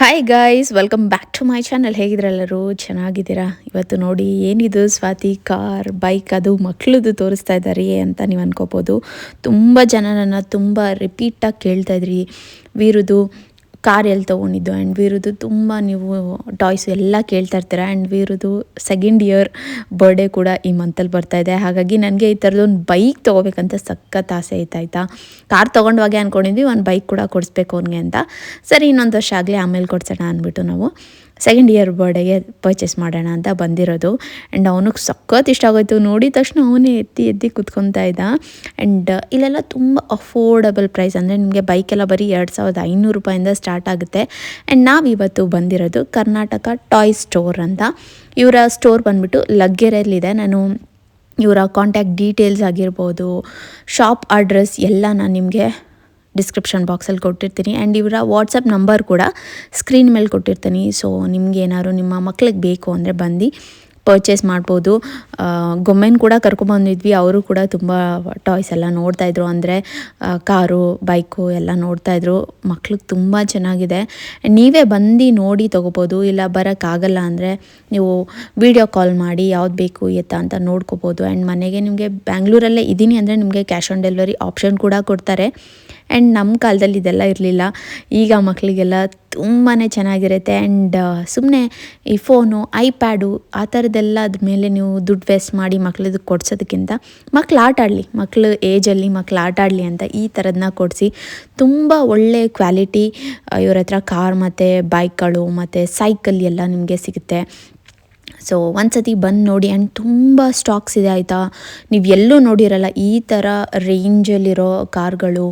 Hi guys welcome back to my channel ಹೇಗಿದ್ರಲ್ಲರೂ ಚೆನ್ನಾಗಿದ್ದೀರಾ? ಇವತ್ತು ನೋಡಿ ಏನಿದು ಸ್ವಾತಿ ಕಾರ್ ಬೈಕ್ ಅದು ಮಕ್ಕಳದು ತೋರಿಸ್ತಾ ಇದ್ದಾರೆ ಅಂತ ನೀವು ಅನ್ಕೋಬೋದು. ತುಂಬ ಜನ ನನ್ನ ತುಂಬ ರಿಪೀಟಾಗಿ ಕೇಳ್ತಾಯಿದ್ರಿ ವೀರುದು ಕಾರ್ ಎಲ್ಲಿ ತೊಗೊಂಡಿದ್ದು ಆ್ಯಂಡ್ ವೀರುದು ತುಂಬ ನೀವು ಟಾಯ್ಸ್ ಎಲ್ಲ ಕೇಳ್ತಾ ಇರ್ತೀರ ಆ್ಯಂಡ್ ವೀರುದು ಸೆಕೆಂಡ್ ಇಯರ್ ಬರ್ಡೇ ಕೂಡ ಈ ಮಂತಲ್ಲಿ ಬರ್ತಾ ಇದೆ. ಹಾಗಾಗಿ ನನಗೆ ಈ ಥರದೊಂದು ಬೈಕ್ ತೊಗೋಬೇಕಂತ ಸಖತ್ ಆಸೆ ಆಯ್ತಾಯ್ತಾ ಆಯಿತಾ? ಕಾರ್ ತೊಗೊಂಡವಾಗೆ ಅಂದ್ಕೊಂಡಿದ್ವಿ ಒಂದು ಬೈಕ್ ಕೂಡ ಕೊಡಿಸ್ಬೇಕು ಅವನಿಗೆ ಅಂತ. ಸರಿ, ಇನ್ನೊಂದು ವರ್ಷ ಆಗಲಿ ಆಮೇಲೆ ಕೊಡ್ಸೋಣ ಅಂದ್ಬಿಟ್ಟು ನಾವು. ಸೆಕೆಂಡ್ ಇಯರ್ ಬರ್ಡೇಗೆ ಪರ್ಚೇಸ್ ಮಾಡೋಣ ಅಂತ ಬಂದಿರೋದು. ಆ್ಯಂಡ್ ಅವನಿಗೆ ಸಖತ್ ಇಷ್ಟ ಆಗೋಯ್ತು. ನೋಡಿದ ತಕ್ಷಣ ಅವನೇ ಎತ್ತಿ ಎತ್ತಿ ಕುತ್ಕೊತಾ ಇದ್ದ. ಆ್ಯಂಡ್ ಇಲ್ಲೆಲ್ಲ ತುಂಬ ಅಫೋರ್ಡಬಲ್ ಪ್ರೈಸ್ ಅಂದರೆ ನಿಮಗೆ ಬೈಕೆಲ್ಲ ಬರೀ ಎರಡು ಸಾವಿರದ ಐನೂರು ರೂಪಾಯಿಂದ ಸ್ಟಾರ್ಟ್ ಆಗುತ್ತೆ. ಆ್ಯಂಡ್ ನಾವು ಇವತ್ತು ಬಂದಿರೋದು ಕರ್ನಾಟಕ ಟಾಯ್ ಸ್ಟೋರ್ ಅಂತ. ಇವರ ಸ್ಟೋರ್ ಬಂದುಬಿಟ್ಟು ಲಗ್ಗೆರೆಯಲ್ಲಿದೆ. ನಾನು ಇವರ ಕಾಂಟ್ಯಾಕ್ಟ್ ಡೀಟೇಲ್ಸ್ ಆಗಿರ್ಬೋದು ಶಾಪ್ ಅಡ್ರೆಸ್ ಎಲ್ಲ ನಾನು ನಿಮಗೆ ಡಿಸ್ಕ್ರಿಪ್ಷನ್ ಬಾಕ್ಸಲ್ಲಿ ಕೊಟ್ಟಿರ್ತೀನಿ. ಆ್ಯಂಡ್ ಇವರ ವಾಟ್ಸಪ್ ನಂಬರ್ ಕೂಡ ಸ್ಕ್ರೀನ್ ಮೇಲೆ ಕೊಟ್ಟಿರ್ತೀನಿ. ಸೊ ನಿಮ್ಗೆ ಏನಾದ್ರು ನಿಮ್ಮ ಮಕ್ಳಿಗೆ ಬೇಕು ಅಂದರೆ ಬಂದು ಪರ್ಚೇಸ್ ಮಾಡ್ಬೋದು. ಗೊಮ್ಮೆನ್ ಕೂಡ ಕರ್ಕೊಂಬಂದಿದ್ವಿ ಅವರು ಕೂಡ ತುಂಬ ಟಾಯ್ಸ್ ಎಲ್ಲ ನೋಡ್ತಾಯಿದ್ರು ಅಂದರೆ ಕಾರು, ಬೈಕು ಎಲ್ಲ ನೋಡ್ತಾಯಿದ್ರು ಮಕ್ಳಿಗೆ ತುಂಬ ಚೆನ್ನಾಗಿದೆ. ನೀವೇ ಬಂದು ನೋಡಿ ತೊಗೋಬೋದು. ಇಲ್ಲ ಬರೋಕ್ಕಾಗಲ್ಲ ಅಂದರೆ ನೀವು ವಿಡಿಯೋ ಕಾಲ್ ಮಾಡಿ ಯಾವ್ದು ಬೇಕು, ಎತ್ತ ಅಂತ ನೋಡ್ಕೋಬೋದು. ಆ್ಯಂಡ್ ಮನೆಗೆ ನಿಮಗೆ ಬ್ಯಾಂಗ್ಳೂರಲ್ಲೇ ಇದ್ದೀನಿ ಅಂದರೆ ನಿಮಗೆ ಕ್ಯಾಶ್ ಆನ್ ಡೆಲಿವರಿ ಆಪ್ಷನ್ ಕೂಡ ಕೊಡ್ತಾರೆ. ಆ್ಯಂಡ್ ನಮ್ಮ ಕಾಲದಲ್ಲಿ ಇದೆಲ್ಲ ಇರಲಿಲ್ಲ. ಈಗ ಮಕ್ಕಳಿಗೆಲ್ಲ ತುಂಬಾ ಚೆನ್ನಾಗಿರುತ್ತೆ. ಆ್ಯಂಡ್ ಸುಮ್ಮನೆ ಈ ಫೋನು, ಐಪ್ಯಾಡು ಆ ಥರದ್ದೆಲ್ಲ ಅದ್ರ ಮೇಲೆ ನೀವು ದುಡ್ಡು ವೇಸ್ಟ್ ಮಾಡಿ ಮಕ್ಳದ್ದು ಕೊಡ್ಸೋದಕ್ಕಿಂತ ಮಕ್ಳು ಆಟ ಆಡಲಿ. ಮಕ್ಳು ಏಜಲ್ಲಿ ಮಕ್ಳು ಆಟ ಆಡಲಿ ಅಂತ ಈ ಥರದನ್ನ ಕೊಡಿಸಿ ತುಂಬ ಒಳ್ಳೆ ಕ್ವಾಲಿಟಿ ಇವ್ರ ಹತ್ರ ಕಾರ್ ಮತ್ತು ಬೈಕ್ಗಳು ಮತ್ತು ಸೈಕಲ್ ಎಲ್ಲ ನಿಮಗೆ ಸಿಗುತ್ತೆ. ಸೊ ಒಂದ್ಸತಿ ಬಂದು ನೋಡಿ ಆ್ಯಂಡ್ ತುಂಬ ಸ್ಟಾಕ್ಸ್ ಇದೆ ಆಯಿತಾ? ನೀವು ಎಲ್ಲೂ ನೋಡಿರಲ್ಲ, ಈ ಥರ ರೇಂಜಲ್ಲಿರೋ ಕಾರ್ಗಳು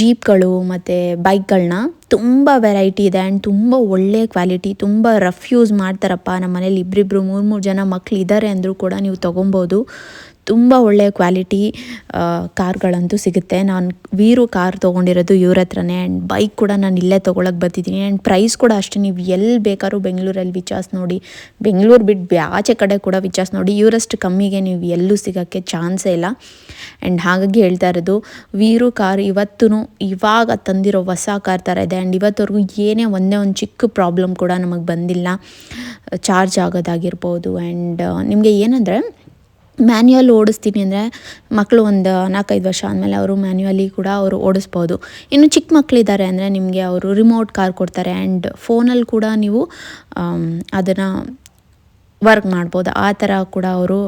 ಜೀಪ್ಗಳು ಮತ್ತು ಬೈಕ್ಗಳನ್ನ ತುಂಬ ವೆರೈಟಿ ಇದೆ ಆ್ಯಂಡ್ ತುಂಬ ಒಳ್ಳೆಯ ಕ್ವಾಲಿಟಿ ತುಂಬ ರಫ್ ಯೂಸ್ ಮಾಡ್ತಾರಪ್ಪ. ನಮ್ಮ ಮನೇಲಿ ಇಬ್ಬರಿಬ್ರು ಮೂರು ಮೂರು ಜನ ಮಕ್ಳು ಇದ್ದಾರೆ ಅಂದರೂ ಕೂಡ ನೀವು ತೊಗೊಬೋದು. ತುಂಬ ಒಳ್ಳೆಯ ಕ್ವಾಲಿಟಿ ಕಾರ್ಗಳಂತೂ ಸಿಗುತ್ತೆ. ನಾನು ವೀರು ಕಾರ್ ತೊಗೊಂಡಿರೋದು ಇವ್ರ ಹತ್ರನೇ ಆ್ಯಂಡ್ ಬೈಕ್ ಕೂಡ ನಾನು ಇಲ್ಲೇ ತೊಗೊಳಕ್ಕೆ ಬರ್ತಿದ್ದೀನಿ. ಆ್ಯಂಡ್ ಪ್ರೈಸ್ ಕೂಡ ಅಷ್ಟೇ, ನೀವು ಎಲ್ಲಿ ಬೇಕಾದ್ರೂ ಬೆಂಗಳೂರಲ್ಲಿ ವಿಚಾರಿಸಿ ನೋಡಿ, ಬೆಂಗಳೂರು ಬಿಟ್ಟು ಆಚೆ ಕಡೆ ಕೂಡ ವಿಚಾರಿಸಿ ನೋಡಿ, ಇವರಷ್ಟು ಕಮ್ಮಿಗೆ ನೀವು ಎಲ್ಲೂ ಸಿಗೋಕ್ಕೆ ಚಾನ್ಸೇ ಇಲ್ಲ. ಆ್ಯಂಡ್ ಹಾಗಾಗಿ ಹೇಳ್ತಾ ಇರೋದು, ವೀರು ಕಾರ್ ಇವತ್ತೂ ಇವಾಗ ತಂದಿರೋ ಹೊಸ ಕಾರ್ ಥರ ಇದೆ. ಆ್ಯಂಡ್ ಇವತ್ತವರೆಗೂ ಏನೇ ಒಂದೇ ಒಂದು ಚಿಕ್ಕ ಪ್ರಾಬ್ಲಮ್ ಕೂಡ ನಮಗೆ ಬಂದಿಲ್ಲ. ಚಾರ್ಜ್ ಆಗೋದಾಗಿರ್ಬೋದು. ಆ್ಯಂಡ್ ನಿಮಗೆ ಏನಂದರೆ ಮ್ಯಾನ್ಯುವಲ್ ಓಡಿಸ್ತೀನಿ ಅಂದರೆ ಮಕ್ಕಳು ಒಂದು ನಾಲ್ಕೈದು ವರ್ಷ ಆದಮೇಲೆ ಅವರು ಮ್ಯಾನ್ಯುವಲಿ ಕೂಡ ಅವರು ಓಡಿಸ್ಬೋದು. ಇನ್ನು ಚಿಕ್ಕ ಮಕ್ಕಳಿದ್ದಾರೆ ಅಂದರೆ ನಿಮಗೆ ಅವರು ರಿಮೋಟ್ ಕಾರ್ ಕೊಡ್ತಾರೆ ಆ್ಯಂಡ್ ಫೋನಲ್ಲಿ ಕೂಡ ನೀವು ಅದನ್ನು ವರ್ಕ್ ಮಾಡ್ಬೋದು. ಆ ಥರ ಕೂಡ ಅವರು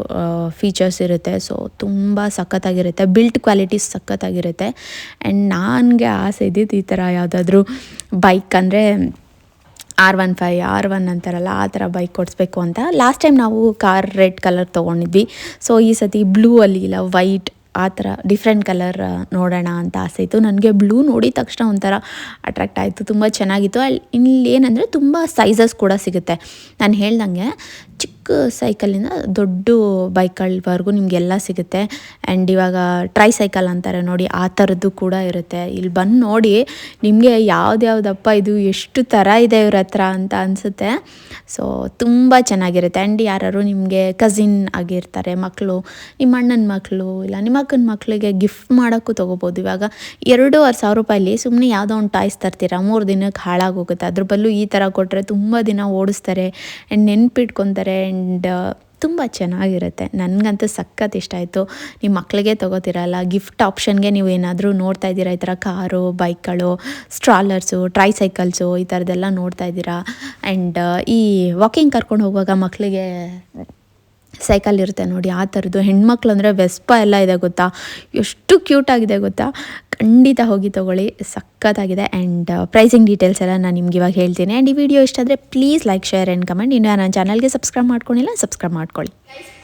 ಫೀಚರ್ಸ್ ಇರುತ್ತೆ. ಸೊ ತುಂಬ ಸಖತ್ತಾಗಿರುತ್ತೆ. ಬಿಲ್ಟ್ ಕ್ವಾಲಿಟಿ ಸಖತ್ತಾಗಿರುತ್ತೆ. ಆ್ಯಂಡ್ ನನಗೆ ಆಸೆ ಇದ್ದಿದ್ದು ಈ ಥರ ಯಾವುದಾದ್ರೂ ಬೈಕ್ ಅಂದರೆ R one five R one ಅಂತಾರಲ್ಲ, ಆ ಥರ ಬೈಕ್ ಕೊಡಿಸ್ಬೇಕು ಅಂತ. ಲಾಸ್ಟ್ ಟೈಮ್ ನಾವು ಕಾರ್ ರೆಡ್ ಕಲರ್ ತೊಗೊಂಡಿದ್ವಿ. ಸೊ ಈ ಸತಿ ಬ್ಲೂ ಅಲ್ಲಿ ಇಲ್ಲ ವೈಟ್ ಆ ಥರ ಡಿಫ್ರೆಂಟ್ ಕಲರ್ ನೋಡೋಣ ಅಂತ ಆಸೆ ಇತ್ತು. ನನಗೆ ಬ್ಲೂ ನೋಡಿದ ತಕ್ಷಣ ಒಂಥರ ಅಟ್ರಾಕ್ಟ್ ಆಯಿತು, ತುಂಬ ಚೆನ್ನಾಗಿತ್ತು. ಅಲ್ಲಿ ಇಲ್ಲಿ ಏನಂದರೆ ತುಂಬ ಸೈಜಸ್ ಕೂಡ ಸಿಗುತ್ತೆ. ನಾನು ಹೇಳ್ದಂಗೆ ಸೈಕಲಿಂದ ದೊಡ್ಡ ಬೈಕ್ಗಳವರೆಗೂ ನಿಮಗೆಲ್ಲ ಸಿಗುತ್ತೆ. ಆ್ಯಂಡ್ ಇವಾಗ ಟ್ರೈ ಸೈಕಲ್ ಅಂತಾರೆ ನೋಡಿ, ಆ ಥರದ್ದು ಕೂಡ ಇರುತ್ತೆ. ಇಲ್ಲಿ ಬಂದು ನೋಡಿ, ನಿಮಗೆ ಯಾವ್ದ್ಯಾವ್ದಪ್ಪ ಇದು ಎಷ್ಟು ಥರ ಇದೆ ಇವ್ರ ಹತ್ರ ಅಂತ ಅನಿಸುತ್ತೆ. ಸೊ ತುಂಬ ಚೆನ್ನಾಗಿರುತ್ತೆ. ಆ್ಯಂಡ್ ಯಾರು ನಿಮಗೆ ಕಸಿನ್ ಆಗಿರ್ತಾರೆ ಮಕ್ಕಳು ನಿಮ್ಮ ಅಣ್ಣನ ಮಕ್ಕಳು ಇಲ್ಲ ನಿಮ್ಮ ಅಕ್ಕನ ಮಕ್ಕಳಿಗೆ ಗಿಫ್ಟ್ ಮಾಡೋಕ್ಕೂ ತೊಗೋಬೋದು. ಇವಾಗ ಎರಡೂವರೆ ಸಾವಿರ ರೂಪಾಯಲ್ಲಿ ಸುಮ್ಮನೆ ಯಾವುದೋ ಒಂದು ಟಾಯ್ಸ್ ತರ್ತೀರಾ, ಮೂರು ದಿನಕ್ಕೆ ಹಾಳಾಗೋಗುತ್ತೆ ಅದ್ರ ಬಲ್ಲೂ ಈ ಥರ ಕೊಟ್ಟರೆ ತುಂಬ ದಿನ ಓಡಿಸ್ತಾರೆ ಆ್ಯಂಡ್ ನೆನ್ಪಿಟ್ಕೊತಾರೆ ತುಂಬ ಚೆನ್ನಾಗಿರುತ್ತೆ. ನನಗಂತೂ ಸಖತ್ ಇಷ್ಟ ಆಯಿತು. ನಿಮ್ಮ ಮಕ್ಕಳಿಗೆ ತೊಗೋತಿರಲ್ಲ ಗಿಫ್ಟ್ ಆಪ್ಷನ್ಗೆ ನೀವು ಏನಾದರೂ ನೋಡ್ತಾ ಇದ್ದೀರಾ? ಈ ಥರ ಕಾರು, ಬೈಕ್ಗಳು ಸ್ಟ್ರಾಲರ್ಸು ಟ್ರೈ ಸೈಕಲ್ಸು ಈ ಥರದ್ದೆಲ್ಲ ನೋಡ್ತಾ ಇದ್ದೀರಾ? ಆ್ಯಂಡ್ ಈ ವಾಕಿಂಗ್ ಕರ್ಕೊಂಡು ಹೋಗುವಾಗ ಮಕ್ಕಳಿಗೆ ಸೈಕಲ್ ಇರುತ್ತೆ ನೋಡಿ, ಆ ಥರದ್ದು. ಹೆಣ್ಮಕ್ಳು ಅಂದರೆ ವೆಸ್ಪ ಎಲ್ಲ ಇದೆ ಗೊತ್ತಾ? ಎಷ್ಟು ಕ್ಯೂಟ್ ಆಗಿದೆ ಗೊತ್ತಾ? ಖಂಡಿತ ಹೋಗಿ ತೊಗೊಳ್ಳಿ. ಸಖತ್ತಾಗಿದೆ. ಆ್ಯಂಡ್ ಪ್ರೈಸಿಂಗ್ ಡೀಟೇಲ್ಸ್ ಎಲ್ಲ ನಾನು ನಿಮ್ಗೆ ಇವಾಗ ಹೇಳ್ತೀನಿ. ಆ್ಯಂಡ್ ಈ ವಿಡಿಯೋ ಇಷ್ಟ ಆದರೆ please like share and comment ಇನ್ನು ನನ್ನ ಚಾನಲ್ಗೆ ಸಬ್ಸ್ಕ್ರೈಬ್ ಮಾಡ್ಕೊಂಡಿಲ್ಲ ಸಬ್ಸ್ಕ್ರೈಬ್ ಮಾಡ್ಕೊಳ್ಳಿ.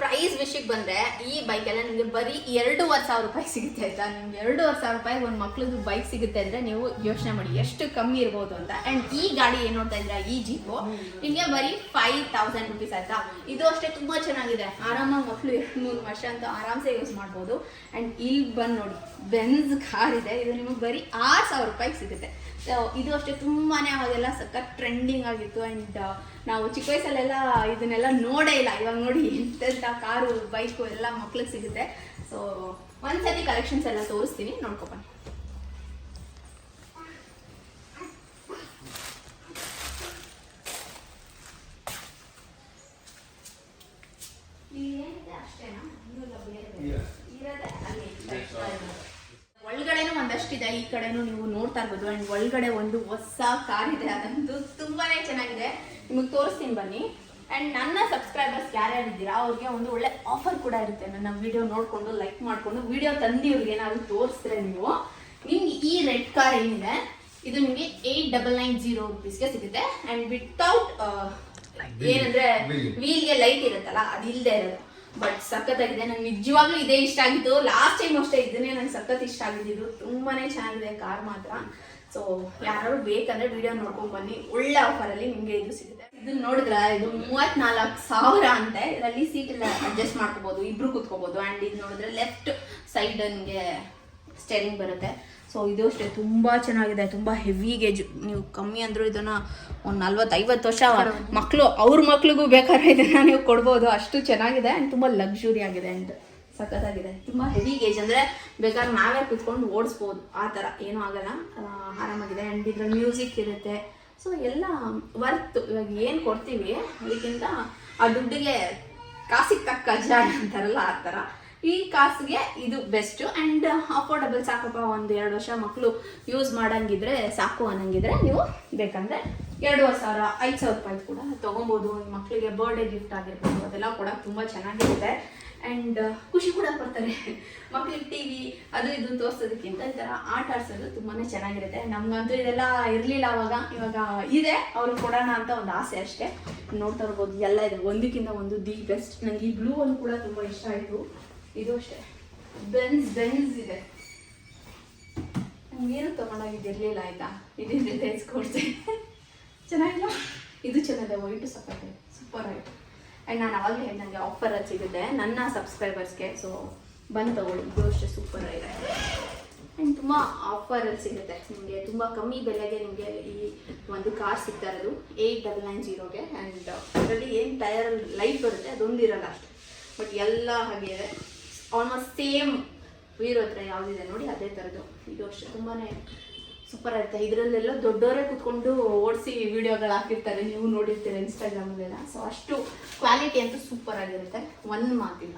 ಪ್ರೈಸ್ ವಿಷಯಕ್ಕೆ ಬಂದ್ರೆ ಈ ಬೈಕೆಲ್ಲ ನಿಮಗೆ ಬರೀ ಎರಡೂವರೆ ಸಾವಿರ ರೂಪಾಯಿ ಸಿಗುತ್ತೆ ಆಯಿತಾ? ನಿಮ್ಗೆ ಎರಡೂವರೆ ಸಾವಿರ ರೂಪಾಯಿ ಒಂದು ಮಕ್ಳದ್ದು ಬೈಕ್ ಸಿಗುತ್ತೆ ಅಂದ್ರೆ ನೀವು ಯೋಚನೆ ಮಾಡಿ ಎಷ್ಟು ಕಮ್ಮಿ ಇರ್ಬೋದು ಅಂತ. ಆ್ಯಂಡ್ ಈ ಗಾಡಿ ಏನು ನೋಡ್ತಾ ಇದ್ದೀರಾ? ಈ ಜೀಪು ನಿಮಗೆ ಬರೀ ಫೈವ್ ತೌಸಂಡ್ ರುಪೀಸ್ ಆಯಿತಾ? ಇದು ಅಷ್ಟೇ ತುಂಬ ಚೆನ್ನಾಗಿದೆ. ಆರಾಮಾಗಿ ಮಕ್ಕಳು ಎರಡು ಮೂರು ವರ್ಷ ಅಂತ ಆರಾಮ್ಸೆ ಯೂಸ್ ಮಾಡ್ಬೋದು. ಆ್ಯಂಡ್ ಇಲ್ಲಿ ಬಂದು ನೋಡಿ ಬೆನ್ಸ್ ಕಾರ್ ಇದೆ. ಇದು ನಿಮಗೆ ಬರೀ ಆರು ಸಾವಿರ ರೂಪಾಯಿಗೆ ಸಿಗುತ್ತೆ. ಇದು ಅಷ್ಟೇ ತುಂಬಾನೇ ಅವಾಗೆಲ್ಲ ಸಖತ್ ಟ್ರೆಂಡಿಂಗ್ ಆಗಿತ್ತು ಅಂಡ್ uh, ನಾವು ಚಿಕ್ಕ ವಯಸ್ಸಲ್ಲೆಲ್ಲ ಇದನ್ನೆಲ್ಲ ನೋಡೇ ಇಲ್ಲ. ಇವಾಗ ನೋಡಿ ಎಂತೆಂಥ ಕಾರು ಬೈಕು ಎಲ್ಲ ಮಕ್ಳಿಗೆ ಸಿಗುತ್ತೆ. ಸೊ ಒಂದ್ಸತಿ ಕಲೆಕ್ಷನ್ಸ್ ಎಲ್ಲ ತೋರಿಸ್ತೀನಿ. ನೋಡ್ಕೊಬನ್ನಿ ಅಷ್ಟೇನಾ? ಇರೋದೇ ಅಲ್ಲಿ ಎಷ್ಟಿದೆ ಈ ಕಡೆನೂ ನೀವು ನೋಡ್ತಾ ಇರ್ಬೋದು. ಅಂಡ್ ಒಳಗಡೆ ಒಂದು ಹೊಸ ಕಾರ್ ಇದೆ ಅದಂತೂ ತುಂಬಾನೇ ಚೆನ್ನಾಗಿದೆ. ನಿಮಗೆ ತೋರಿಸ್ತೀನಿ ಬನ್ನಿ. ಅಂಡ್ ನನ್ನ ಸಬ್ಸ್ಕ್ರೈಬರ್ಸ್ ಯಾರ್ಯಾರು ಇದ್ದೀರಾ ಅವ್ರಿಗೆ ಒಂದು ಒಳ್ಳೆ ಆಫರ್ ಕೂಡ ಇರುತ್ತೆ. ನನ್ನ ವಿಡಿಯೋ ನೋಡಿಕೊಂಡು ಲೈಕ್ ಮಾಡಿಕೊಂಡು ವಿಡಿಯೋ ತಂದಿವ್ರಿಗೆ ಏನಾದ್ರು ತೋರಿಸಿದ್ರೆ ನೀವು? ನಿಮ್ಗೆ ಈ ರೆಡ್ ಕಾರ್ ಏನಿದೆ ಇದು ನಿಮಗೆ ಏಯ್ಟ್ ಡಬಲ್ ನೈನ್ ಜೀರೋ ರುಪೀಸ್ಗೆ ಸಿಗುತ್ತೆ. ಆ್ಯಂಡ್ ವಿತೌಟ್ ಏನಂದ್ರೆ ವೀಲ್ಗೆ ಲೈಟ್ ಇರುತ್ತಲ್ಲ ಅದು ಇಲ್ಲದೆ ಇರೋದು. ಬಟ್ ಸಖತ್ತಾಗಿದೆ ನಂಗೆ ನಿಜವಾಗ್ಲೂ ಇದೇ ಇಷ್ಟ ಆಗಿತ್ತು. ಲಾಸ್ಟ್ ಟೈಮ್ ಅಷ್ಟೇ ಇದನ್ನೇ ನಂಗೆ ಸಖತ್ ಇಷ್ಟ ಆಗಿದ್ದು ತುಂಬಾನೇ ಚೆನ್ನಾಗಿದೆ ಕಾರ್ ಮಾತ್ರ. ಸೊ ಯಾರು ಬೇಕಂದ್ರೆ ವಿಡಿಯೋ ನೋಡ್ಕೊಂಡು ಬನ್ನಿ. ಒಳ್ಳೆ ಆಫರಲ್ಲಿ ನಿಮಗೆ ಇದು ಸಿಗುತ್ತೆ. ಇದು ನೋಡಿದ್ರ? ಇದು ಮೂವತ್ನಾಲ್ಕು ಸಾವಿರ ಅಂತೆ. ಇದರಲ್ಲಿ ಸೀಟ್ ಎಲ್ಲ ಅಡ್ಜಸ್ಟ್ ಮಾಡ್ಕೋಬಹುದು ಇಬ್ರು ಕುತ್ಕೋಬಹುದು ಆ್ಯಂಡ್ ಇದು ನೋಡಿದ್ರೆ ಲೆಫ್ಟ್ ಸೈಡ್ ನಿಮಗೆ ಸ್ಟೇರಿಂಗ್ ಬರುತ್ತೆ. ಸೊ ಇದು ಅಷ್ಟೇ, ತುಂಬ ಚೆನ್ನಾಗಿದೆ, ತುಂಬ ಹೆವಿ ಗೇಜ್ ನೀವು ಕಮ್ಮಿ ಅಂದರೂ ಇದನ್ನು ಒಂದು ನಲ್ವತ್ತೈವತ್ತು ವರ್ಷ ಮಕ್ಕಳು ಅವ್ರ ಮಕ್ಳಿಗೂ ಬೇಕಾದ್ರೆ ಇದನ್ನು ನೀವು ಕೊಡ್ಬೋದು. ಅಷ್ಟು ಚೆನ್ನಾಗಿದೆ ಆ್ಯಂಡ್ ತುಂಬ ಲಕ್ಸುರಿ ಆಗಿದೆ ಆ್ಯಂಡ್ ಸಖತ್ತಾಗಿದೆ. ತುಂಬ ಹೆವಿ ಗೇಜ್ ಅಂದರೆ ಬೇಕಾದ್ರೆ ನಾವೇ ಕುತ್ಕೊಂಡು ಓಡಿಸ್ಬೋದು. ಆ ಥರ ಏನೂ ಆಗಲ್ಲ. ಆರಾಮಾಗಿದೆ. ಆ್ಯಂಡ್ ಇದರ ಮ್ಯೂಸಿಕ್ ಇರುತ್ತೆ. ಸೊ ಎಲ್ಲ ವರ್ತ್ ಇವಾಗ ಏನು ಕೊಡ್ತೀವಿ? ಅದಕ್ಕಿಂತ ಆ ದುಡ್ಡಿಗೆ ಕಾಸಿಗೆ ತಕ್ಕ ಜಾಗ ಅಂತಾರಲ್ಲ, ಆ ಥರ. ಈ ಕಾಸಿಗೆ ಇದು ಬೆಸ್ಟ್ ಆ್ಯಂಡ್ ಅಫೋರ್ಡಬಲ್ ಸಾಕಪ್ಪ ಒಂದು ಎರಡು ವರ್ಷ ಮಕ್ಕಳು ಯೂಸ್ ಮಾಡಂಗಿದ್ರೆ ಸಾಕು ಅನ್ನಂಗಿದ್ರೆ ನೀವು ಬೇಕಂದ್ರೆ ಎರಡೂವರೆ ಸಾವಿರ, ಐದು ಸಾವಿರ ರೂಪಾಯಿ ಕೂಡ ತೊಗೊಬೋದು. ಮಕ್ಕಳಿಗೆ ಬರ್ಡೇ ಗಿಫ್ಟ್ ಆಗಿರ್ಬೋದು, ಅದೆಲ್ಲ ಕೂಡ ತುಂಬ ಚೆನ್ನಾಗಿರುತ್ತೆ. ಆ್ಯಂಡ್ ಖುಷಿ ಕೂಡ ಬರ್ತಾರೆ ಮಕ್ಕಳಿಗೆ ಟಿ ವಿ ಅದು ಇದು ತೋರಿಸೋದಕ್ಕಿಂತ ಈ ಥರ ಆಟ ಆಡ್ಸೋದು ತುಂಬಾ ಚೆನ್ನಾಗಿರುತ್ತೆ. ನಮ್ಗಂತೂ ಇದೆಲ್ಲ ಇರಲಿಲ್ಲ ಅವಾಗ, ಇವಾಗ ಇದೆ. ಅವ್ರಿಗೆ ಕೊಡೋಣ ಅಂತ ಒಂದು ಆಸೆ ಅಷ್ಟೇ. ನೋಡ್ತಾ ಇರ್ಬೋದು, ಎಲ್ಲ ಇದೆ. ಒಂದಕ್ಕಿಂತ ಒಂದು ದಿ ಬೆಸ್ಟ್ ನನಗೆ ಈ ಬ್ಲೂ ಒಂದು ಕೂಡ ತುಂಬ ಇಷ್ಟ ಆಯಿತು. ಇದು ಅಷ್ಟೇ. ಬೆನ್ಸ್ ಬೆನ್ಸ್ ಇದೆ. ನಮಗೇನು ತೊಗೊಂಡೋಗಿದ್ದಿರಲಿಲ್ಲ ಆಯಿತಾ? ಇದಿದೆ ಕೊಡ್ತೀನಿ ಚೆನ್ನಾಗಿಲ್ಲ? ಇದು ಚೆನ್ನಾಗಿದೆ ವೈಟು ಸಪೋರ್ಟ್ ಸೂಪರ್ ಆಯಿತು. ಆ್ಯಂಡ್ ನಾನು ಅವಾಗ ನನಗೆ ಆಫರಲ್ಲಿ ಸಿಗುತ್ತೆ ನನ್ನ ಸಬ್ಸ್ಕ್ರೈಬರ್ಸ್ಗೆ ಸೊ ಬಂದು ತಗೊಳ್ಳಿ. ಇದು ಅಷ್ಟೇ ಸೂಪರ್ ಆಗಿದೆ. ಆ್ಯಂಡ್ ತುಂಬ ಆಫರಲ್ಲಿ ಸಿಗುತ್ತೆ ನಿಮಗೆ. ತುಂಬ ಕಮ್ಮಿ ಬೆಲೆಗೆ ನಿಮಗೆ ಈ ಒಂದು ಕಾರ್ ಸಿಗ್ತಾ ಇರೋದು. ಏಯ್ಟ್ ಡಬಲ್ ನೈನ್ ಜೀರೋಗೆ ಆ್ಯಂಡ್ ಅದರಲ್ಲಿ ಏನು ಟಯರಲ್ಲಿ ಲೈಟ್ ಬರುತ್ತೆ ಅದೊಂದು ಇರಲ್ಲ ಅಷ್ಟೇ. ಬಟ್ ಎಲ್ಲ ಹಾಗೆ ಇದೆ. ಆಲ್ಮೋಸ್ಟ್ ಸೇಮ್ ವೀರೋ ಹತ್ರ ಯಾವುದಿದೆ ನೋಡಿ ಅದೇ ಥರದ್ದು ಇದು ಅಷ್ಟೇ ತುಂಬಾ ಸೂಪರ್ ಆಗುತ್ತೆ. ಇದರಲ್ಲೆಲ್ಲ ದೊಡ್ಡವರೇ ಕುತ್ಕೊಂಡು ಓಡಿಸಿ ವಿಡಿಯೋಗಳು ಹಾಕಿರ್ತಾರೆ. ನೀವು ನೋಡಿರ್ತೀರ ಇನ್ಸ್ಟಾಗ್ರಾಮಲ್ಲೆಲ್ಲ ಸೊ ಅಷ್ಟು ಕ್ವಾಲಿಟಿ ಅಂತೂ ಸೂಪರ್ ಆಗಿರುತ್ತೆ. ಒಂದು ಮಾತಿಲ್ಲ.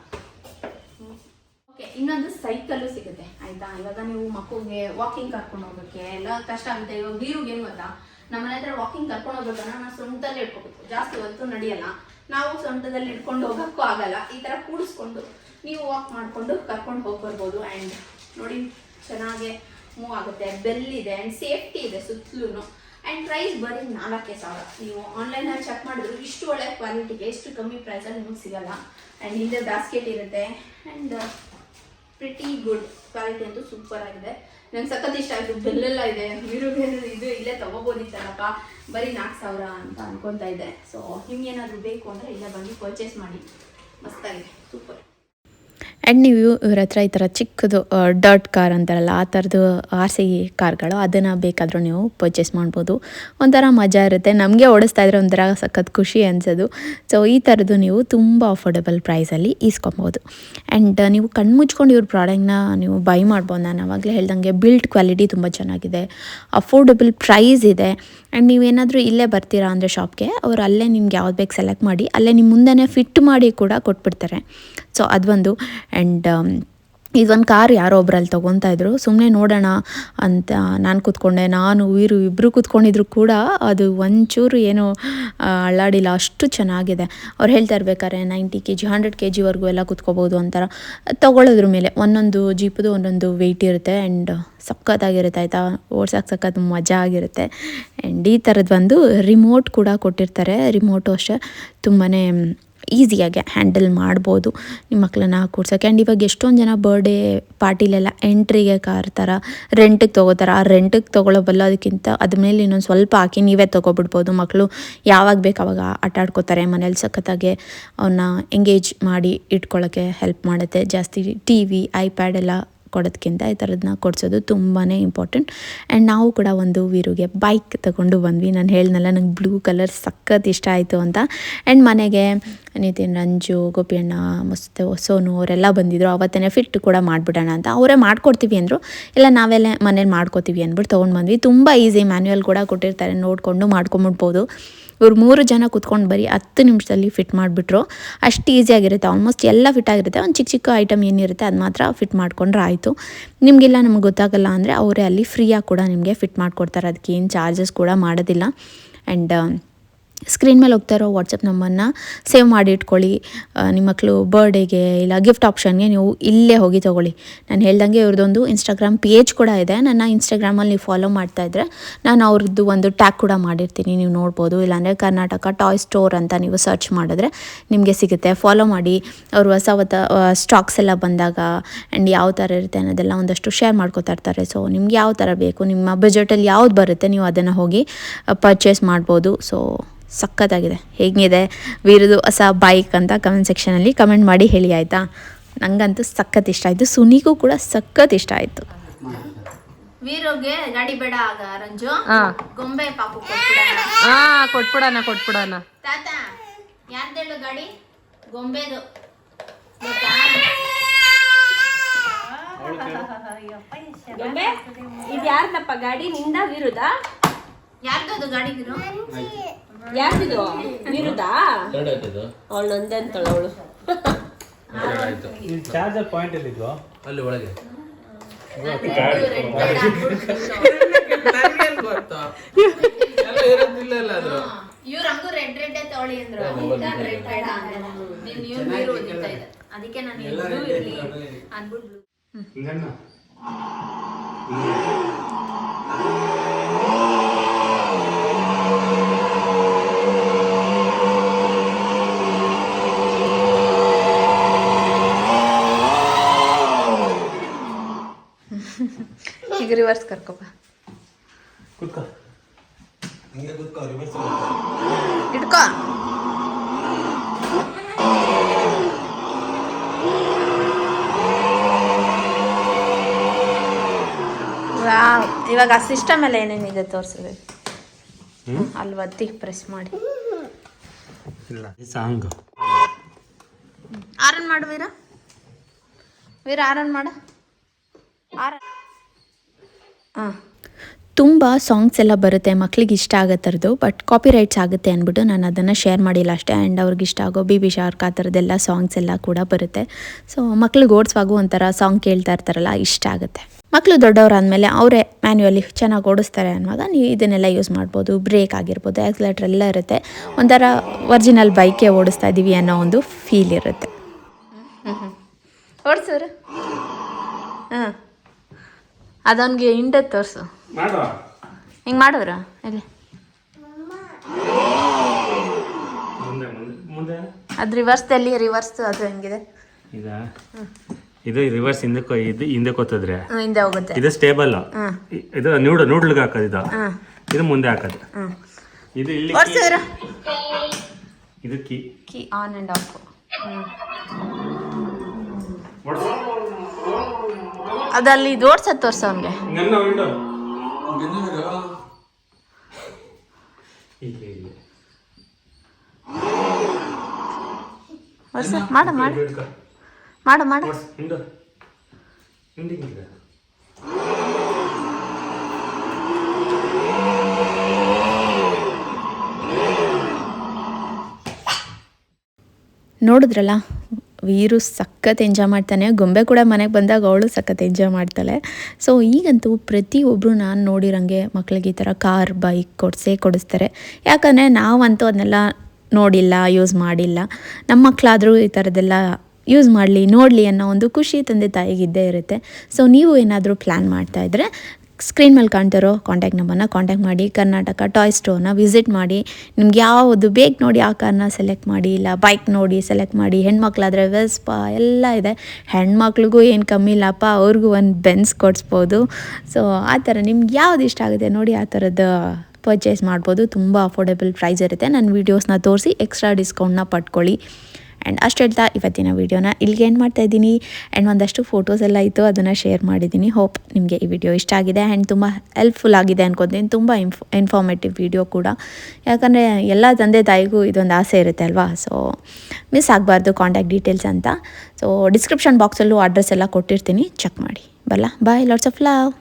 ಓಕೆ ಇನ್ನೊಂದು ಸೈಕಲ್ಲು ಸಿಗುತ್ತೆ. ಆಯ್ತಾ? ಇವಾಗ ನೀವು ಮಕ್ಕಳಿಗೆ ವಾಕಿಂಗ್ ಕರ್ಕೊಂಡು ಹೋಗೋಕ್ಕೆ ಎಲ್ಲ ಕಷ್ಟ ಆಗುತ್ತೆ. ಇವಾಗ ವೀರುಗೆ ಏನು ಗೊತ್ತಾ? ನಮ್ಮ ಮನೆ ಹತ್ರ ವಾಕಿಂಗ್ ಕರ್ಕೊಂಡು ಹೋಗ್ಬೇಕಂದ್ರೆ ನಾವು ಸ್ವಂತದಲ್ಲಿ ಇಟ್ಕೋಬೇಕು. ಜಾಸ್ತಿ ಹೊತ್ತು ನಡೆಯಲ್ಲ. ನಾವು ಸ್ವಂತದಲ್ಲಿ ಇಟ್ಕೊಂಡು ಹೋಗೋಕ್ಕೂ ಆಗಲ್ಲ. ಈ ಥರ ಕೂಡಿಸ್ಕೊಂಡು ನೀವು ವಾಕ್ ಮಾಡಿಕೊಂಡು ಕರ್ಕೊಂಡು ಹೋಗಿ ಬರ್ಬೋದು ಆ್ಯಂಡ್ ನೋಡಿ ಚೆನ್ನಾಗೆ ಮೂವ್ ಆಗುತ್ತೆ. ಬೆಲ್ ಇದೆ ಆ್ಯಂಡ್ ಸೇಫ್ಟಿ ಇದೆ ಸುತ್ತಲೂ ಆ್ಯಂಡ್ ಪ್ರೈಸ್ ಬರೀ ನಾಲ್ಕೇ ಸಾವಿರ. ನೀವು ಆನ್ಲೈನಲ್ಲಿ ಚೆಕ್ ಮಾಡಿದ್ರು ಇಷ್ಟು ಒಳ್ಳೆ ಕ್ವಾಲಿಟಿಗೆ ಇಷ್ಟು ಕಮ್ಮಿ ಪ್ರೈಸಲ್ಲಿ ನಿಮಗೆ ಸಿಗಲ್ಲ. ಆ್ಯಂಡ್ ಹಿಂದೆ ಬ್ಯಾಸ್ಕೆಟ್ ಇರುತ್ತೆ. ಆ್ಯಂಡ್ ಪ್ರಿಟಿ ಗುಡ್ ಕ್ವಾಲಿಟಿ ಅಂತೂ ಸೂಪರ್ ಆಗಿದೆ. ನಂಗೆ ಸಖತ್ ಇಷ್ಟ ಆಯಿತು. ಬೆಲ್ಲೆಲ್ಲ ಇದೆ. ವೀರುಗೆ ಇದು ಇಲ್ಲೇ ತೊಗೋಬೋದಿತ್ತಲ್ಲಪ್ಪ. ಬರೀ ನಾಲ್ಕು ಸಾವಿರ ಅಂತ ಅನ್ಕೊತಾ ಇದೆ ಸೊ ನಿಮ್ಗೇನಾದರೂ ಬೇಕು ಅಂದರೆ ಇಲ್ಲೇ ಬಂದು ಪರ್ಚೇಸ್ ಮಾಡಿ. ಮಸ್ತಾಗಿದೆ. ಸೂಪರ್ ಆ್ಯಂಡ್ ನೀವು ಇವ್ರ ಹತ್ರ ಈ ಥರ ಚಿಕ್ಕದು ಡರ್ಟ್ ಕಾರ್ ಅಂತಾರಲ್ಲ, ಆ ಥರದ್ದು ಆರ್ ಸಿ ಕಾರ್ಗಳು ಅದನ್ನು ಬೇಕಾದರೂ ನೀವು ಪರ್ಚೇಸ್ ಮಾಡ್ಬೋದು. ಒಂಥರ ಮಜಾ ಇರುತ್ತೆ. ನಮಗೆ ಓಡಿಸ್ತಾ ಇದ್ರೆ ಒಂಥರ ಸಖತ್ ಖುಷಿ ಅನ್ಸೋದು. ಸೊ ಈ ಥರದ್ದು ನೀವು ತುಂಬ ಅಫೋರ್ಡೆಬಲ್ ಪ್ರೈಸಲ್ಲಿ ಈಸ್ಕೊಬೋದು. ಆ್ಯಂಡ್ ನೀವು ಕಣ್ಣು ಮುಚ್ಕೊಂಡು ಇವ್ರ ಪ್ರಾಡಕ್ಟ್ನ ನೀವು ಬೈ ಮಾಡ್ಬೋದು. ನಾನು ಆವಾಗಲೇ ಹೇಳ್ದಂಗೆ ಬಿಲ್ಟ್ ಕ್ವಾಲಿಟಿ ತುಂಬ ಚೆನ್ನಾಗಿದೆ. ಅಫೋರ್ಡೆಬಲ್ ಪ್ರೈಸ್ ಇದೆ. ಆ್ಯಂಡ್ ನೀವೇನಾದರೂ ಇಲ್ಲೇ ಬರ್ತೀರಾ ಅಂದರೆ ಶಾಪ್ಗೆ ಅವ್ರು ಅಲ್ಲೇ ನಿಮ್ಗೆ ಯಾವ್ದು ಬೇಕು ಸೆಲೆಕ್ಟ್ ಮಾಡಿ, ಅಲ್ಲೇ ನಿಮ್ಮ ಮುಂದೆನೇ ಫಿಟ್ ಮಾಡಿ ಕೂಡ ಕೊಟ್ಬಿಡ್ತಾರೆ. ಸೊ ಅದೊಂದು ಆ್ಯಂಡ್ ಇದೊಂದು ಕಾರ್ ಯಾರೋ ಒಬ್ರಲ್ಲಿ ತೊಗೊತಾ ಇದ್ರು. ಸುಮ್ಮನೆ ನೋಡೋಣ ಅಂತ ನಾನು ಕೂತ್ಕೊಂಡೆ. ನಾನು ವೀರು ಇಬ್ಬರು ಕೂತ್ಕೊಂಡಿದ್ರು ಕೂಡ ಅದು ಒಂಚೂರು ಏನು ಅಳ್ಳಾಡಿಲ್ಲ ಅಷ್ಟು ಚೆನ್ನಾಗಿದೆ. ಅವ್ರು ಹೇಳ್ತಾ ಇರ್ಬೇಕಾದ್ರೆ ninety K G hundred K ಜಿವರೆಗೂ ಎಲ್ಲ ಕೂತ್ಕೋಬೋದು ಅಂತಾರ. ತೊಗೊಳೋದ್ರ ಮೇಲೆ ಒಂದೊಂದು ಜೀಪದು ಒಂದೊಂದು ವೆಯ್ಟ್ ಇರುತ್ತೆ ಆ್ಯಂಡ್ ಸಖತ್ತಾಗಿರುತ್ತೆ ಆಯಿತಾ? ಓಡ್ಸೋಕೆ ಸಖತ್ ಮಜಾ ಆಗಿರುತ್ತೆ. ಆ್ಯಂಡ್ ಈ ಥರದ್ದು ಒಂದು ರಿಮೋಟ್ ಕೂಡ ಕೊಟ್ಟಿರ್ತಾರೆ. ರಿಮೋಟು ಅಷ್ಟೇ ತುಂಬಾ ಈಸಿಯಾಗಿ ಹ್ಯಾಂಡಲ್ ಮಾಡ್ಬೋದು. ನಿಮ್ಮ ಮಕ್ಕಳನ್ನ ಕೂಡ್ಸೋಕೆ ಆ್ಯಂಡ್ ಇವಾಗ ಎಷ್ಟೊಂದು ಜನ ಬರ್ಡೇ ಪಾರ್ಟಿಲೆಲ್ಲ ಎಂಟ್ರಿಗೆ ಕಾರ್ತಾರ ರೆಂಟಿಗೆ ತೊಗೋತಾರೆ. ಆ ರೆಂಟಿಗೆ ತೊಗೊಳ್ಳೋ ಬಲ್ಲ ಅದಕ್ಕಿಂತ ಅದ್ರ ಮೇಲೆ ಇನ್ನೊಂದು ಸ್ವಲ್ಪ ಹಾಕಿ ನೀವೇ ತೊಗೊಬಿಡ್ಬೋದು. ಮಕ್ಕಳು ಯಾವಾಗ ಬೇಕು ಅವಾಗ ಆಟ ಆಡ್ಕೋತಾರೆ. ಮನೇಲಿ ಸಖತ್ತಾಗೆ ಅವನ್ನ ಎಂಗೇಜ್ ಮಾಡಿ ಇಟ್ಕೊಳ್ಳೋಕ್ಕೆ ಹೆಲ್ಪ್ ಮಾಡುತ್ತೆ. ಜಾಸ್ತಿ ಟಿ ವಿ ಐಪ್ಯಾಡ್ ಎಲ್ಲ ಕೊಡೋದಕ್ಕಿಂತ ಈ ಥರದನ್ನ ಕೊಡಿಸೋದು ತುಂಬಾ ಇಂಪಾರ್ಟೆಂಟ್ ಆ್ಯಂಡ್ ನಾವು ಕೂಡ ಒಂದು ವೀರುಗೆ ಬೈಕ್ ತಗೊಂಡು ಬಂದ್ವಿ. ನಾನು ಹೇಳ್ದಲ್ಲ ನಂಗೆ ಬ್ಲೂ ಕಲರ್ ಸಖತ್ ಇಷ್ಟ ಆಯಿತು ಅಂತ. ಆ್ಯಂಡ್ ಮನೆಗೆ ನಿತಿನ್, ರಂಜು, ಗೋಪಿಯಣ್ಣ, ಮಸ್ತ್ ಸೋನು ಅವರೆಲ್ಲ ಬಂದಿದ್ರು. ಅವತ್ತೇ ಫಿಟ್ ಕೂಡ ಮಾಡಿಬಿಡೋಣ ಅಂತ. ಅವರೇ ಮಾಡ್ಕೊಡ್ತೀವಿ ಅಂದರು. ಇಲ್ಲ, ನಾವೆಲ್ಲ ಮನೇಲಿ ಮಾಡ್ಕೋತೀವಿ ಅಂದ್ಬಿಟ್ಟು ತೊಗೊಂಡು ಬಂದ್ವಿ. ತುಂಬ ಈಸಿ ಮ್ಯಾನ್ಯುವಲ್ ಕೂಡ ಕೊಟ್ಟಿರ್ತಾರೆ. ನೋಡಿಕೊಂಡು ಮಾಡ್ಕೊಂಬಿಡ್ಬೋದು. ಇವ್ರು ಮೂರು ಜನ ಕೂತ್ಕೊಂಡು ಬರೀ ಹತ್ತು ನಿಮಿಷದಲ್ಲಿ ಫಿಟ್ ಮಾಡಿಬಿಟ್ರು. ಅಷ್ಟು ಈಸಿಯಾಗಿರುತ್ತೆ ಆಲ್ಮೋಸ್ಟ್ ಎಲ್ಲ ಫಿಟ್ ಆಗಿರುತ್ತೆ. ಒಂದು ಚಿಕ್ಕ ಚಿಕ್ಕ ಐಟಮ್ ಏನಿರುತ್ತೆ, ಅದು ಮಾತ್ರ ಫಿಟ್ ಮಾಡಿಕೊಂಡ್ರೆ ಆಯಿತು. ನಿಮಗೆಲ್ಲ ನಮಗೆ ಗೊತ್ತಾಗಲ್ಲ ಅಂದರೆ ಅವರೇ ಅಲ್ಲಿ ಫ್ರೀಯಾಗಿ ಕೂಡ ನಿಮಗೆ ಫಿಟ್ ಮಾಡಿಕೊಡ್ತಾರೆ. ಅದಕ್ಕೆ ಏನು ಚಾರ್ಜಸ್ ಕೂಡ ಮಾಡೋದಿಲ್ಲ. ಆ್ಯಂಡ್ ಸ್ಕ್ರೀನ್ ಮೇಲೆ ಹೋಗ್ತಾ ಇರೋ ವಾಟ್ಸಪ್ ನಂಬರ್ನ ಸೇವ್ ಮಾಡಿ ಇಟ್ಕೊಳ್ಳಿ. ನಿಮ್ಮ ಮಕ್ಕಳು ಬರ್ಡೇಗೆ ಇಲ್ಲ ಗಿಫ್ಟ್ ಆಪ್ಷನ್ಗೆ ನೀವು ಇಲ್ಲೇ ಹೋಗಿ ತೊಗೊಳ್ಳಿ. ನಾನು ಹೇಳ್ದಂಗೆ ಇವ್ರದ್ದೊಂದು ಇನ್ಸ್ಟಾಗ್ರಾಮ್ ಪೇಜ್ ಕೂಡ ಇದೆ. ನನ್ನ ಇನ್ಸ್ಟಾಗ್ರಾಮಲ್ಲಿ ನೀವು ಫಾಲೋ ಮಾಡ್ತಾ ಇದ್ದರೆ ನಾನು ಅವ್ರದ್ದು ಒಂದು ಟ್ಯಾಗ್ ಕೂಡ ಮಾಡಿರ್ತೀನಿ. ನೀವು ನೋಡ್ಬೋದು. ಇಲ್ಲಾಂದರೆ ಕರ್ನಾಟಕ ಟಾಯ್ ಸ್ಟೋರ್ ಅಂತ ನೀವು ಸರ್ಚ್ ಮಾಡಿದ್ರೆ ನಿಮಗೆ ಸಿಗುತ್ತೆ. ಫಾಲೋ ಮಾಡಿ. ಅವರು ಹೊಸ ಹೊಸ ಸ್ಟಾಕ್ಸ್ ಎಲ್ಲ ಬಂದಾಗ ಆ್ಯಂಡ್ ಯಾವ ಥರ ಇರುತ್ತೆ ಅನ್ನೋದೆಲ್ಲ ಒಂದಷ್ಟು ಶೇರ್ ಮಾಡ್ಕೋತಾ ಇರ್ತಾರೆ. ಸೊ ನಿಮ್ಗೆ ಯಾವ ಥರ ಬೇಕು, ನಿಮ್ಮ ಬಜೆಟಲ್ಲಿ ಯಾವ್ದು ಬರುತ್ತೆ, ನೀವು ಅದನ್ನು ಹೋಗಿ ಪರ್ಚೇಸ್ ಮಾಡ್ಬೋದು. ಸೊ ಸಖತ್ತಾಗಿದೆ. ಹೇಗಿದೆ? ವೀರದು ಹೊಸ ಬೈಕ್ ಅಂತ ಕಮೆಂಟ್ ಸೆಕ್ಷನಲ್ಲಿ ಕಮೆಂಟ್ ಮಾಡಿ ಹೇಳಿ ಆಯಿತಾ? ನನಗಂತೂ ಸಖತ್ ಇಷ್ಟ ಆಯಿತು. ಸುನಿಗೂ ಕೂಡ ಸಖತ್ ಇಷ್ಟ ಆಯಿತು. ವೀರೋಗೆ ಗಾಡಿ ಬೇಡ ಆಗ ರಂಜು. ಹಾ ಗೊಂಬೆ ಪಾಪು ಕೊಟ್ಬಿಡೋಣ. ಹಾ ಕೊಟ್ಬಿಡಣ ಕೊಟ್ಬಿಡಣ. ತಾತ ಯಾರ್ದೇಳು ಗಾಡಿ? ಗೊಂಬೆದು? ಇದು ಯಾರ್ದಪ್ಪ ಗಾಡಿ? ನಿಂದ ವಿರುದ? ಯಾರ್ದದು ಗಾಡಿ ಗುರು ಯಾರ್ದಿದು ವಿರುದ ಅವಳು ನಂದೆ ಅಂತಳು ಅವಳು ಚಾರ್ಜರ್ ಪಾಯಿಂಟ್ ಅಲ್ಲಿ ಎಲ್ಲಿದ್ವು ಅಲ್ಲಿ ಒಳಗೆ. ಇವ್ರ ಹಂಗೂ ರೆಡ್ ರೆಡ್ ತಗೊಳ್ಳಿ ಅಂದ್ರು. ಅದಕ್ಕೆ ನಾನು ಬ್ಲೂ ಇರ್ಲಿ ಅಂದ್ಬಿಟ್ಟು ರಿವರ್ಸ್ ಕರ್ಕೊಬ ಇಟ್ಕೋ. ಇವಾಗ ಆ ಸಿಸ್ಟಮ್ ಎಲ್ಲ ಏನೇನಿದೆ ತೋರಿಸಿದೆ ಅಲ್ಲಿ ಒತ್ತಿ ಪ್ರೆಸ್ ಮಾಡಿ. ಇಲ್ಲ ಸಾಂಗ್ ಆರನ್ ಮಾಡು ವೀರ. ವೀರ ಆರನ್ ಮಾಡ. ಆರ ಹಾಂ ತುಂಬ ಸಾಂಗ್ಸ್ ಎಲ್ಲ ಬರುತ್ತೆ ಮಕ್ಳಿಗೆ ಇಷ್ಟ ಆಗೋ ಥರದ್ದು ಬಟ್ ಕಾಪಿ ರೈಟ್ಸ್ ಆಗುತ್ತೆ ಅಂದ್ಬಿಟ್ಟು ನಾನು ಅದನ್ನು ಶೇರ್ ಮಾಡಿಲ್ಲ ಅಷ್ಟೇ. ಆ್ಯಂಡ್ ಅವ್ರಿಗೆ ಇಷ್ಟ ಆಗೋ ಬಿ ಬಿ ಶಾರ್ಕ್ ಆ ಥರದ್ದೆಲ್ಲ ಸಾಂಗ್ಸ್ ಎಲ್ಲ ಕೂಡ ಬರುತ್ತೆ. ಸೊ ಮಕ್ಳಿಗೆ ಓಡಿಸುವಾಗ ಒಂಥರ ಸಾಂಗ್ ಕೇಳ್ತಾ ಇರ್ತಾರಲ್ಲ ಇಷ್ಟ ಆಗುತ್ತೆ. ಮಕ್ಕಳು ದೊಡ್ಡವರಾದಮೇಲೆ ಅವರೇ ಮ್ಯಾನ್ಯುವಲಿ ಚೆನ್ನಾಗಿ ಓಡಿಸ್ತಾರೆ ಅನ್ನುವಾಗ ನೀವು ಇದನ್ನೆಲ್ಲ ಯೂಸ್ ಮಾಡ್ಬೋದು ಬ್ರೇಕ್ ಆಗಿರ್ಬೋದು ಆ್ಯಕ್ಸಿಲೇಟ್ರ್ ಎಲ್ಲ ಇರುತ್ತೆ. ಒಂಥರ ಒರಿಜಿನಲ್ ಬೈಕೇ ಓಡಿಸ್ತಾ ಇದ್ದೀವಿ ಅನ್ನೋ ಒಂದು ಫೀಲ್ ಇರುತ್ತೆ. ಓಡಿಸೋರು ಹಾಂ. ಅದವನಿಗೆ ಹಿಂಡೆ ತೋರಿಸು. ಹಿಂಗೆ ಮಾಡೋರ? ಇಲ್ಲಿ. ಅದು ರಿವರ್ಸ್ದಲ್ಲಿ ರಿವರ್ಸ್ ಅದು ಹೆಂಗಿದೆ? ಇದು? ರಿವರ್ಸ್ ಹಿಂದಕ್ಕೆ ಇದು ಹಿಂದಕ್ಕೆ ಹೋತದ್ರೆ? ಹ್ಮ್, ಹಿಂದೆ ಹೋಗುತ್ತೆ. ಇದು ಸ್ಟೇಬಲ್ ಇದು ನೂಡ್ ನೂಡ್ಲಿಗೆ ಹಾಕೋದು ಇದು. ಇದು ಮುಂದೆ ಹಾಕೋದು. ಇದು ಇಲ್ಲಿ ಇದು key. Key on and off. ಅದಲ್ಲಿ ಜೋಡ್ಸ ತೋರ್ಸ ಅವನ್ಗೆ. ಮಾಡ ಮಾಡ. ಮಾಡ ಮಾಡ. ನೋಡಿದ್ರಲ್ಲ? ವೀರು ಸಖತ್ ಎಂಜಾಯ್ ಮಾಡ್ತಾನೆ. ಗೊಂಬೆ ಕೂಡ ಮನೆಗೆ ಬಂದಾಗ ಅವಳು ಸಖತ್ ಎಂಜಾಯ್ ಮಾಡ್ತಾಳೆ. ಸೊ ಈಗಂತೂ ಪ್ರತಿಯೊಬ್ಬರು ನಾನು ನೋಡಿರಂಗೆ ಮಕ್ಳಿಗೆ ಈ ಥರ ಕಾರ್ ಬೈಕ್ ಕೊಡಿಸೇ ಕೊಡಿಸ್ತಾರೆ. ಯಾಕಂದರೆ ನಾವಂತೂ ಅದನ್ನೆಲ್ಲ ನೋಡಿಲ್ಲ ಯೂಸ್ ಮಾಡಿಲ್ಲ. ನಮ್ಮ ಮಕ್ಕಳಾದರೂ ಈ ಥರದ್ದೆಲ್ಲ ಯೂಸ್ ಮಾಡಲಿ, ನೋಡಲಿ ಅನ್ನೋ ಒಂದು ಖುಷಿ ತಂದೆ ತಾಯಿಗಿದ್ದೇ ಇರುತ್ತೆ. ಸೊ ನೀವು ಏನಾದರೂ ಪ್ಲ್ಯಾನ್ ಮಾಡ್ತಾ ಇದ್ದರೆ ಸ್ಕ್ರೀನ್ ಮೇಲೆ ಕಾಣ್ತಿರೋ ಕಾಂಟ್ಯಾಕ್ಟ್ ನಂಬರ್ನ ಕಾಂಟ್ಯಾಕ್ಟ್ ಮಾಡಿ, ಕರ್ನಾಟಕ ಟಾಯ್ ಸ್ಟೋರ್ನ ವಿಸಿಟ್ ಮಾಡಿ, ನಿಮ್ಗೆ ಯಾವುದು ಬೇಕು ನೋಡಿ ಆ ಕಾರ್ನ ಸೆಲೆಕ್ಟ್ ಮಾಡಿ, ಇಲ್ಲ ಬೈಕ್ ನೋಡಿ ಸೆಲೆಕ್ಟ್ ಮಾಡಿ, ಹೆಣ್ಮಕ್ಳಾದರೆ ವೆಸ್ಪ ಎಲ್ಲ ಇದೆ. ಹೆಣ್ಮಕ್ಳಿಗೂ ಏನು ಕಮ್ಮಿ ಇಲ್ಲಪ್ಪ ಅವ್ರಿಗೂ ಒಂದು ಬೆನ್ಸ್ ಕೊಡಿಸ್ಬೋದು. ಸೊ ಆ ಥರ ನಿಮ್ಗೆ ಯಾವ್ದು ಇಷ್ಟ ಆಗುತ್ತೆ ನೋಡಿ ಆ ಥರದ್ದು ಪರ್ಚೇಸ್ ಮಾಡ್ಬೋದು. ತುಂಬ ಅಫೋರ್ಡೆಬಲ್ ಪ್ರೈಸ್ ಇರುತ್ತೆ. ನನ್ನ ವೀಡಿಯೋಸ್ನ ತೋರಿಸಿ ಎಕ್ಸ್ಟ್ರಾ ಡಿಸ್ಕೌಂಟ್ನ ಪಡ್ಕೊಳ್ಳಿ ಆ್ಯಂಡ್ ಅಷ್ಟು ಹೇಳ್ತಾ ಇವತ್ತಿನ ವೀಡಿಯೋನ ಇಲ್ಲಿಗೆ ಏನು ಮಾಡ್ತಾ ಇದ್ದೀನಿ. ಆ್ಯಂಡ್ ಒಂದಷ್ಟು ಫೋಟೋಸ್ ಎಲ್ಲ ಇತ್ತು, ಅದನ್ನು ಶೇರ್ ಮಾಡಿದ್ದೀನಿ. ಹೋಪ್ ನಿಮಗೆ ಈ ವಿಡಿಯೋ ಇಷ್ಟ ಆಗಿದೆ. ಆ್ಯಂಡ್ ತುಂಬ ಹೆಲ್ಪ್ಫುಲ್ ಆಗಿದೆ ಅನ್ಕೊತೀನಿ. ತುಂಬ ಇನ್ಫ್ ಇನ್ಫಾರ್ಮೇಟಿವ್ ವಿಡಿಯೋ ಕೂಡ. ಯಾಕಂದರೆ ಎಲ್ಲ ತಂದೆ ತಾಯಿಗೂ ಇದೊಂದು ಆಸೆ ಇರುತ್ತೆ ಅಲ್ವಾ? ಸೊ ಮಿಸ್ ಆಗಬಾರ್ದು ಕಾಂಟ್ಯಾಕ್ಟ್ ಡೀಟೇಲ್ಸ್ ಅಂತ. ಸೊ ಡಿಸ್ಕ್ರಿಪ್ಷನ್ ಬಾಕ್ಸಲ್ಲೂ ಅಡ್ರೆಸ್ ಎಲ್ಲ ಕೊಟ್ಟಿರ್ತೀನಿ. ಚೆಕ್ ಮಾಡಿ. ಬಲ್ಲ ಬಾಯ್ ಲಾಟ್ಸ್ ಆಫ್ ಲವ್